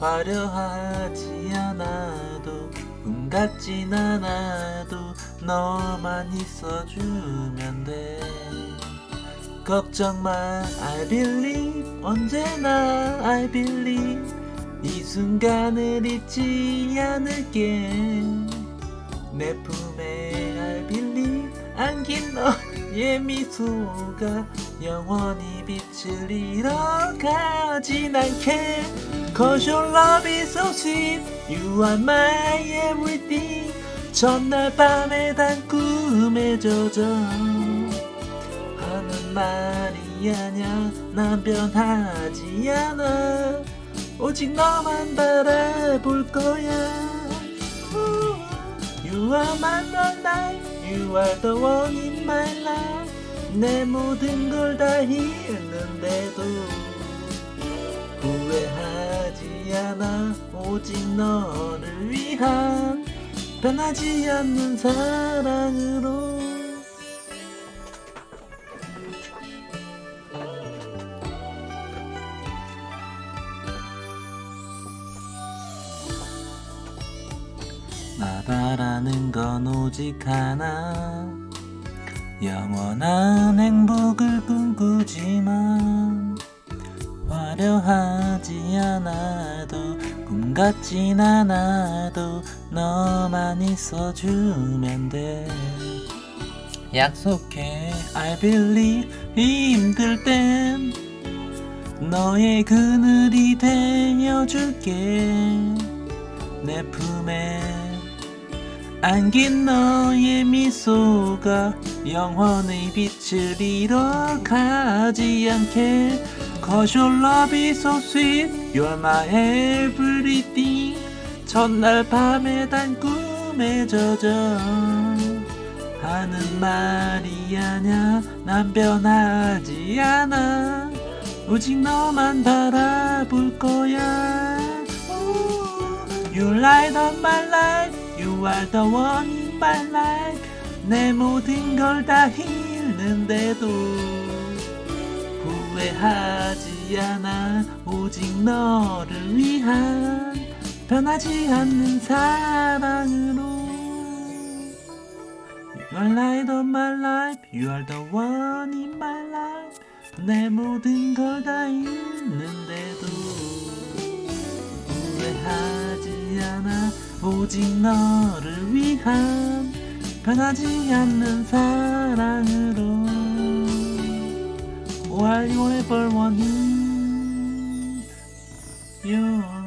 화려하지 않아도 꿈 같진 않아도 너만 있어주면 돼. 걱정 마 I believe 언제나 I believe. 이 순간을 잊지 않을게. 내 품에 I believe. 안긴 너의 미소가 영원히 빛을 잃어가진 않게 Cause your love is so sweet You are my everything 전날 밤에 단 꿈에 젖어 하는 말이 아냐 난 변하지 않아 오직 너만 바라볼 거야 You are my life You are the one in my life 내 모든 걸 다 잃는데도 후회하지 않아. 오직 너를 위한 변하지 않는 사랑으로. 나 바라는 건 오직 하나. 영원한 행복을 꿈꾸지 같진 않아도 너만 있어주면 돼. 약속해 I believe. 힘들 땐 너의 그늘이 되어줄게. 내 품에 안긴 너의 미소가 영원의 빛을 잃어가지 않게. Cause your love is so sweet. You're my everything 첫날 밤에 단 꿈에 젖어 하는 말이 아냐 난 변하지 않아 오직 너만 바라볼 거야 You light up my life You are the one in my life 내 모든 걸 다 잃는데도 후회하지 않아. 오직 너를 위한 변하지 않는 사랑으로. You are light of my life. You are the one in my life. 내 모든 걸다 잃는데도 후회하지 않아. 오직 너를 위한 변하지 않는 사랑으로 while you ever want. You.